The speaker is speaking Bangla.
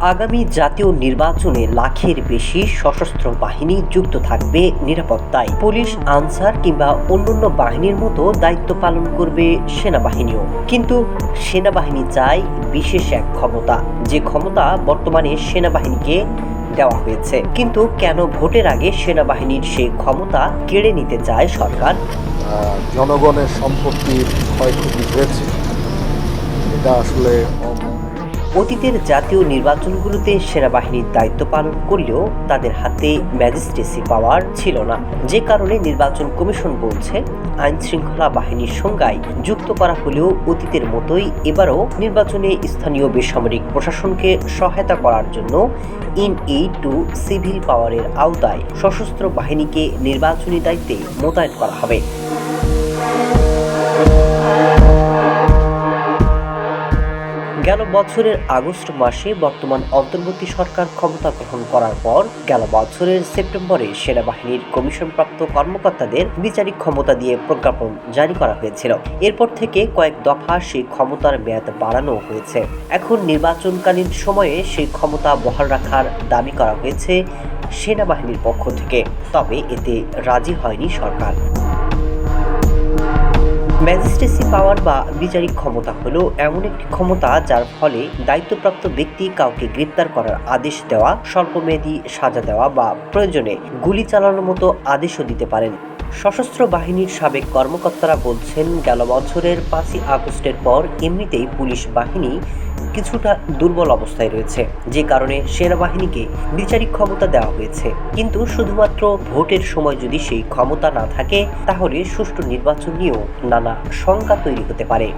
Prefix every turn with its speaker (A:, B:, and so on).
A: আগামী জাতীয় নির্বাচনে লাখের বেশি সশস্ত্র বাহিনী যুক্ত থাকবে নিরাপত্তায়। পুলিশ আনসার কিংবা অন্যান্য বাহিনীর মতো দায়িত্ব পালন করবে সেনাবাহিনীও। কিন্তু সেনাবাহিনী চায় বিশেষ এক ক্ষমতা। যে ক্ষমতা বর্তমানে সেনাবাহিনীকে দেওয়া হয়েছে। কিন্তু কেন ভোটের আগে সেনাবাহিনীর সেই ক্ষমতা কেড়ে নিতে চায় সরকার?
B: জনগণের সম্পত্তির ক্ষয়ক্ষতি হয়েছে। এটা আসলে
A: অতীতের জাতীয় নির্বাচনগুলোতে সেনাবাহিনীর দায়িত্ব পালন করলেও তাদের হাতে ম্যাজিস্ট্রেসি পাওয়ার ছিল না। যে কারণে নির্বাচন কমিশন বলছে আইন শৃঙ্খলা বাহিনীর সংজ্ঞায় যুক্ত করা হলেও অতীতের মতোই এবারও নির্বাচনে স্থানীয় বেসামরিক প্রশাসনকে সহায়তা করার জন্য ইন এই টু সিভিল পাওয়ারের আওতায় সশস্ত্র বাহিনীকে নির্বাচনী দায়িত্বে মোতায়েন করা হবে। গেল বছরের আগস্ট মাসে বর্তমান অন্তর্বর্তী সরকার ক্ষমতা গ্রহণ করার পর গেল বছরের সেপ্টেম্বরে সেনাবাহিনীর কমিশনপ্রাপ্ত কর্মকর্তাদের বিচারিক ক্ষমতা দিয়ে প্রজ্ঞাপন জারি করা হয়েছিল। এরপর থেকে কয়েক দফা সেই ক্ষমতার মেয়াদ বাড়ানো হয়েছে। এখন নির্বাচনকালীন সময়ে সেই ক্ষমতা বহাল রাখার দাবি করা হয়েছে সেনাবাহিনীর পক্ষ থেকে। তবে এতে রাজি হয়নি সরকার। ম্যাজিস্ট্রেসি পাওয়ার বা বিচারিক ক্ষমতা হলো এমন একটি ক্ষমতা যার ফলে দায়িত্বপ্রাপ্ত ব্যক্তি কাউকে গ্রেপ্তার করার আদেশ দেওয়া, স্বল্পমেয়াদী সাজা দেওয়া বা প্রয়োজনে গুলি চালানোর মতো আদেশও দিতে পারেন। সশস্ত্র বাহিনীর সাবেক কর্মকর্তারা বলছেন, গেল বছরের পাঁচই আগস্টের পর এমনিতেই পুলিশ বাহিনী কিছুটা দুর্বল অবস্থায় রয়েছে, যে কারণে সেনাবাহিনীকে বিচারিক ক্ষমতা দেওয়া হয়েছে। কিন্তু শুধুমাত্র ভোটের সময় যদি সেই ক্ষমতা না থাকে, তাহলে সুষ্ঠু নির্বাচন নিয়েও নানা শঙ্কা তৈরি হতে পারে।